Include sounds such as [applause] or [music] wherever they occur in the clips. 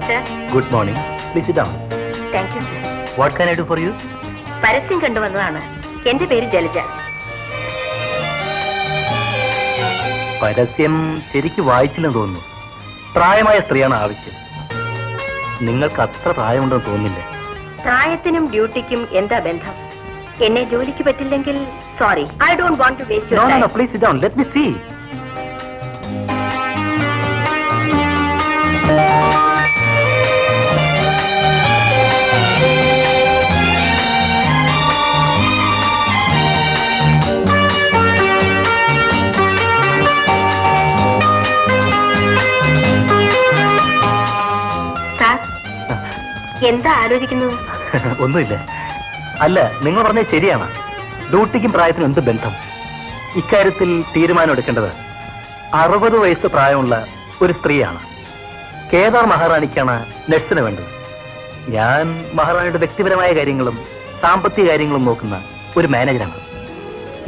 Sir good morning please down thank you sir what can I do for you പരസ്യം കണ്ടുവന്നതാണ്. എന്റെ പേര് ജലജ. പരസ്യം ശരിക്ക് വായിച്ചില്ലെന്ന് തോന്നുന്നു. പ്രായമായ സ്ത്രീയാണ് ആവശ്യം. നിങ്ങൾക്ക് അത്ര പ്രായമുണ്ടെന്ന് തോന്നില്ല പ്രായത്തിനും ഡ്യൂട്ടിക്കും എന്താ ബന്ധം? എന്നെ ജോലിക്ക് പറ്റില്ലെങ്കിൽ sorry I don't want to waste please down let me see എന്താ ആലോചിക്കുന്നത് [laughs] ഒന്നുമില്ല. അല്ല നിങ്ങൾ പറഞ്ഞത് ശരിയാണ്. ഡ്യൂട്ടിക്കും പ്രായത്തിനും എന്ത് ബന്ധം? ഇക്കാര്യത്തിൽ തീരുമാനം എടുക്കേണ്ടത് അറുപത് വയസ്സ് പ്രായമുള്ള ഒരു സ്ത്രീയാണ്. കേദാർ മഹാറാണിക്കാണ് നഴ്സിന് വേണ്ടത്. ഞാൻ മഹാറാണിയുടെ വ്യക്തിപരമായ കാര്യങ്ങളും സാമ്പത്തിക കാര്യങ്ങളും നോക്കുന്ന ഒരു മാനേജറാണ്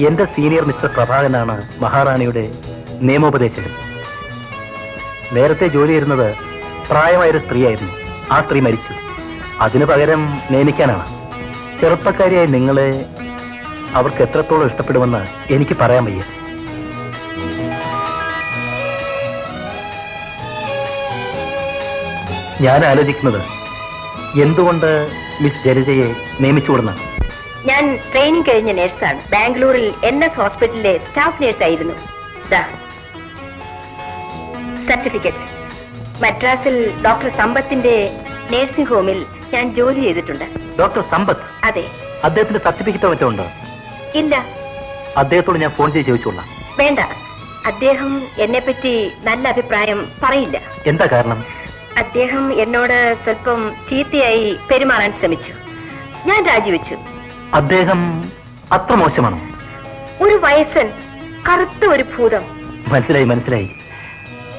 എന്റെ സീനിയർ മിസ്റ്റർ പ്രഭാകരനാണ് മഹാറാണിയുടെ നിയമോപദേശകൻ. നേരത്തെ ജോലി ചെയ്യുന്നത് പ്രായമായൊരു സ്ത്രീയായിരുന്നു. ആ സ്ത്രീ മരിച്ചു. അതിനു പകരം നിയമിക്കാനാണ് ചെറുപ്പക്കാരിയായി നിങ്ങളെ അവർക്ക് എത്രത്തോളം ഇഷ്ടപ്പെടുമെന്ന് എനിക്ക് പറയാൻ വയ്യ. ഞാൻ ആലോചിക്കുന്നത് എന്തുകൊണ്ട് മിസ് ജലജയെ നിയമിച്ചുകൊടുന്നാണ് ഞാൻ ട്രെയിനിങ് കഴിഞ്ഞ നേഴ്സാണ്. ബാംഗ്ലൂരിൽ എൻ എസ് ഹോസ്പിറ്റലിലെ സ്റ്റാഫ് നേഴ്സായിരുന്നു. സർട്ടിഫിക്കറ്റ്. മദ്രാസിൽ ഡോക്ടർ സമ്പത്തിന്റെ നഴ്സിംഗ് ഹോമിൽ ഞാൻ ജോലി ചെയ്തിട്ടുണ്ട്. ഡോക്ടർ സമ്പത്ത്. അതെ. അദ്ദേഹത്തിന്റെ സർട്ടിഫിക്കറ്റോ മറ്റോ ഉണ്ടോ? ഇല്ല. അദ്ദേഹത്തോട് ഞാൻ ഫോൺ ചെയ്ത് ചോദിച്ചോളാം. വേണ്ട. അദ്ദേഹം എന്നെ പറ്റി നല്ല അഭിപ്രായം പറയില്ല. എന്താ കാരണം? അദ്ദേഹം എന്നോട് സ്വല്പം ചീത്തയായി പെരുമാറാൻ ശ്രമിച്ചു. ഞാൻ രാജിവെച്ചു. അദ്ദേഹം അത്ര മോശമാണോ? ഒരു വയസ്സൻ കറുത്ത ഒരു ഭൂതം. മനസ്സിലായി മനസ്സിലായി.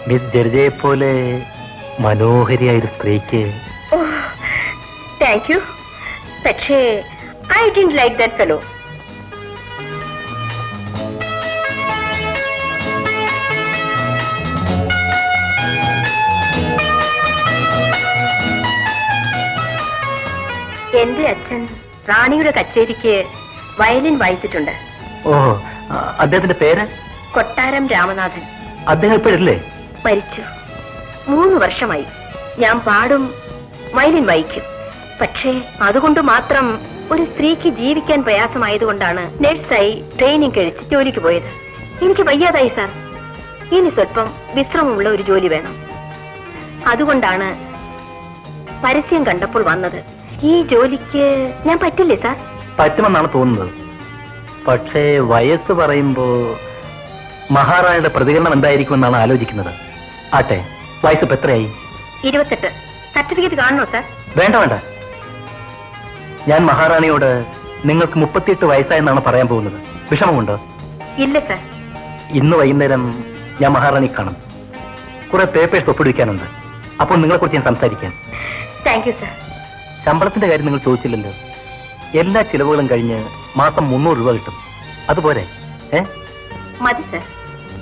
മിസ് ജഡ്ജയെ പോലെ മനോഹരിയായ ഒരു സ്ത്രീക്ക് താങ്ക് യു പക്ഷേ I didn't like that fellow എന്റെ അച്ഛൻ റാണിയുടെ കച്ചേരിക്ക് വയലിൻ വായിച്ചിട്ടുണ്ട്. ഓ അദ്ദേഹത്തിന്റെ പേര്? കൊട്ടാരം രാമനാഥൻ. അദ്ദേഹം ഇപ്പോഴില്ലേ മരിച്ചു. മൂന്ന് വർഷമായി. ഞാൻ പാടും വയലിൻ വായിക്കും. പക്ഷേ അതുകൊണ്ട് മാത്രം ഒരു സ്ത്രീക്ക് ജീവിക്കാൻ പ്രയാസമായതുകൊണ്ടാണ് നഴ്സായി ട്രെയിനിങ് കഴിച്ച് ജോലിക്ക് പോയത്. എനിക്ക് വയ്യാതായി സാർ. ഇനി സ്വല്പം വിശ്രമമുള്ള ഒരു ജോലി വേണം. അതുകൊണ്ടാണ് പരസ്യം കണ്ടപ്പോൾ വന്നത്. ഈ ജോലിക്ക് ഞാൻ പറ്റില്ലേ സാർ? പറ്റുമെന്നാണ് തോന്നുന്നത്. പക്ഷേ വയസ്സ് പറയുമ്പോ മഹാറാണിയുടെ പ്രതികരണം എന്തായിരിക്കുമെന്നാണ് ആലോചിക്കുന്നത്. ആട്ടെ വയസ്സ് ഇപ്പൊ എത്രയായി? ഇരുപത്തെട്ട്. സർട്ടിഫിക്കറ്റ് കാണണോ സാർ? വേണ്ട വേണ്ട. ഞാൻ മഹാറാണിയോട് നിങ്ങൾക്ക് മുപ്പത്തിയെട്ട് വയസ്സായെന്നാണ് പറയാൻ പോകുന്നത്. വിഷമമുണ്ടോ? ഇല്ല സർ. ഇന്ന് വൈകുന്നേരം ഞാൻ മഹാറാണി കാണും. കുറെ പേപ്പേഴ്സ് ഒപ്പിടിക്കാനുണ്ട് അപ്പോൾ നിങ്ങളെക്കുറിച്ച് ഞാൻ സംസാരിക്കാം. Thank you sir. ശമ്പളത്തിന്റെ കാര്യം നിങ്ങൾ ചോദിച്ചില്ലല്ലോ. എല്ലാ ചിലവുകളും കഴിഞ്ഞ് മാസം മുന്നൂറ് രൂപ കിട്ടും. അതുപോലെ ഏ? മതി സർ.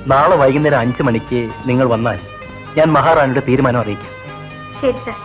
നാളെ വൈകുന്നേരം അഞ്ചു മണിക്ക് നിങ്ങൾ വന്നാൽ ഞാൻ മഹാറാണിയുടെ തീരുമാനം അറിയിക്കാം. ശരി സാർ.